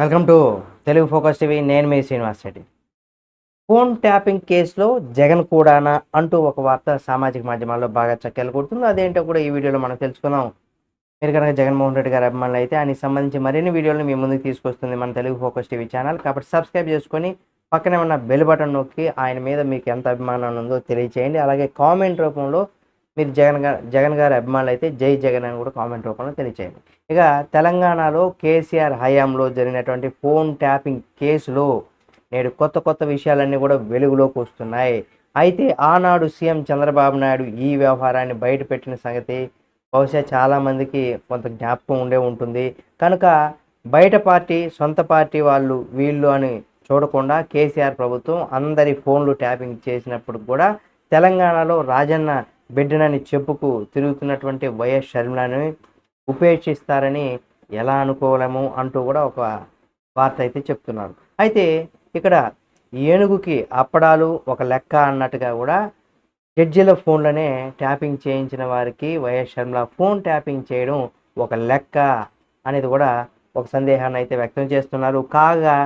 Welcome to Telugu focus TV. నేను మీ Srinivas Reddy. Phone tapping కేసులో జగన్ కూడానా అంటూ ఒక వార్త సామాజిక మాధ్యమాల్లో బాగా చక్కెలు కొడుతుంది అదేంటో కూడా ఈ వీడియోలో మనం తెలుసుకుందాం. మీరు కనుక జగన్మోహన్ రెడ్డి గారి అభిమానులు అయితే ఆయనకి సంబంధించి మరిన్ని వీడియోలు మీ ముందుకు తీసుకొస్తుంది మన తెలుగు ఫోకస్ టీవీ ఛానల్. కాబట్టి సబ్స్క్రైబ్ చేసుకొని పక్కనే ఉన్న బెల్ బటన్ నొక్కి ఆయన మీద మీకు ఎంత అభిమానం ఉందో తెలియచేయండి. అలాగే కామెంట్ రూపంలో మీరు జగన్ జగన్ గారి అభిమానులు అయితే జై జగన్ అని కూడా కామెంట్ రూపంలో తెలియచేయండి. ఇక తెలంగాణలో కేసీఆర్ హయాంలో జరిగినటువంటి ఫోన్ ట్యాపింగ్ కేసులో నేడు కొత్త కొత్త విషయాలన్నీ కూడా వెలుగులోకి వస్తున్నాయి. అయితే ఆనాడు సీఎం చంద్రబాబు నాయుడు ఈ వ్యవహారాన్ని బయటపెట్టిన సంగతి బహుశా చాలామందికి కొంత జ్ఞాపకం ఉండే ఉంటుంది. కనుక బయట పార్టీ సొంత పార్టీ వాళ్ళు వీళ్ళు అని చూడకుండా కేసీఆర్ ప్రభుత్వం అందరి ఫోన్లు ట్యాపింగ్ చేసినప్పుడు కూడా తెలంగాణలో రాజన్న బిడ్డనని చెప్పుకు తిరుగుతున్నటువంటి వైఎస్ షర్మిలను ఉపేక్షిస్తారని ఎలా అనుకోలేము అంటూ కూడా ఒక వార్త అయితే చెప్తున్నారు. అయితే ఇక్కడ ఏనుగుకి అప్పడాలు ఒక లెక్క అన్నట్టుగా కూడా జడ్జీల ఫోన్లనే ట్యాపింగ్ చేయించిన వారికి వైఎస్ షర్మిల ఫోన్ ట్యాపింగ్ చేయడం ఒక లెక్క అనేది కూడా ఒక సందేహాన్ని అయితే వ్యక్తం చేస్తున్నారు. కాగా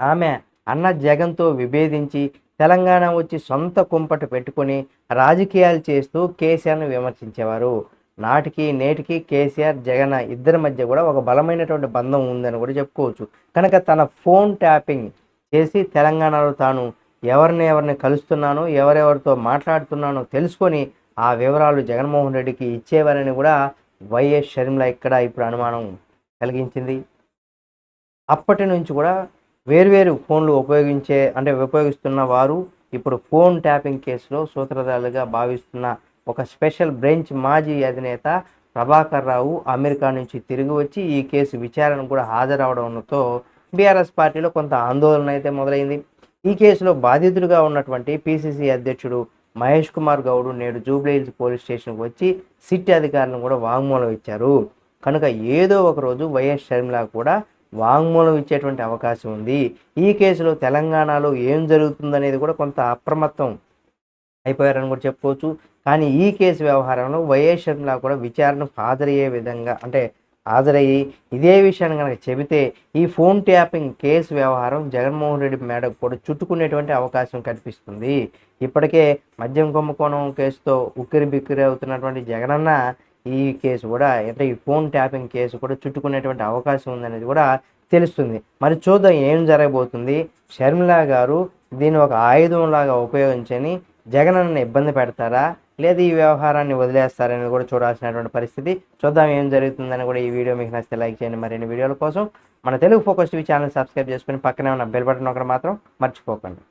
ఆమె అన్న జగన్తో విభేదించి తెలంగాణ వచ్చి సొంత కుంపట పెట్టుకొని రాజకీయాలు చేస్తూ కేసీఆర్ను విమర్శించేవారు. నాటికి నేటికి కేసీఆర్ జగన్ ఇద్దరి మధ్య కూడా ఒక బలమైనటువంటి బంధం ఉందని కూడా చెప్పుకోవచ్చు. కనుక తన ఫోన్ ట్యాపింగ్ చేసి తెలంగాణలో తాను ఎవరిని ఎవరిని కలుస్తున్నానో ఎవరెవరితో మాట్లాడుతున్నానో తెలుసుకొని ఆ వివరాలు జగన్మోహన్ రెడ్డికి ఇచ్చేవారని కూడా వైఎస్ షర్మిల ఇక్కడ ఇప్పుడు అనుమానం కలిగించింది. అప్పటి నుంచి కూడా వేర్వేరు ఫోన్లు ఉపయోగించే అంటే ఉపయోగిస్తున్న వారు ఇప్పుడు ఫోన్ ట్యాపింగ్ కేసులో సూత్రధారులుగా భావిస్తున్న ఒక స్పెషల్ బ్రెంచ్ మాజీ అధినేత ప్రభాకర్ రావు అమెరికా నుంచి తిరిగి వచ్చి ఈ కేసు విచారణకు కూడా హాజరవడంతో బీఆర్ఎస్ పార్టీలో కొంత ఆందోళన అయితే మొదలైంది. ఈ కేసులో బాధితుడిగా ఉన్నటువంటి పిసిసి అధ్యక్షుడు మహేష్ కుమార్ గౌడ్ నేడు జూబ్లీహిల్స్ పోలీస్ స్టేషన్కి వచ్చి సిట్ అధికారులను కూడా వాంగ్మూలం ఇచ్చారు. కనుక ఏదో ఒక రోజు వైఎస్ షర్మిల కూడా వాంగ్మూలం ఇచ్చేటువంటి అవకాశం ఉంది. ఈ కేసులో తెలంగాణలో ఏం జరుగుతుందనేది కూడా కొంత అప్రమత్తం అయిపోయారని కూడా చెప్పుకోవచ్చు. కానీ ఈ కేసు వ్యవహారంలో వైఎస్ షర్మిల కూడా విచారణకు హాజరయ్యే విధంగా అంటే హాజరయ్యి ఇదే విషయాన్ని కనుక చెబితే ఈ ఫోన్ ట్యాపింగ్ కేసు వ్యవహారం జగన్మోహన్ రెడ్డి మేడకు కూడా చుట్టుకునేటువంటి అవకాశం కనిపిస్తుంది ఇప్పటికే మద్యం కుంభకోణం కేసుతో ఉక్కిరి బిక్కిరి అవుతున్నటువంటి జగనన్న ఈ కేసు కూడా అంటే ఈ ఫోన్ ట్యాపింగ్ కేసు కూడా చుట్టుకునేటువంటి అవకాశం ఉందనేది కూడా తెలుస్తుంది. మరి చూద్దాం ఏం జరగబోతుంది. షర్మిల గారు దీన్ని ఒక ఆయుధంలాగా ఉపయోగించని జగనన్న ఇబ్బంది పెడతారా? లేదా ఈ వ్యవహారాన్ని వదిలేస్తారని కూడా చూడాల్సినటువంటి పరిస్థితి. చూద్దాం ఏం జరుగుతుందని కూడా ఈ వీడియో మీకు నచ్చితే లైక్ చేయండి. మరిన్ని వీడియోల కోసం మన Telugu focus TV channel subscribe చేసుకుని పక్కనే ఉన్న బెల్ బటన్ ఒకటి మాత్రం మర్చిపోకండి.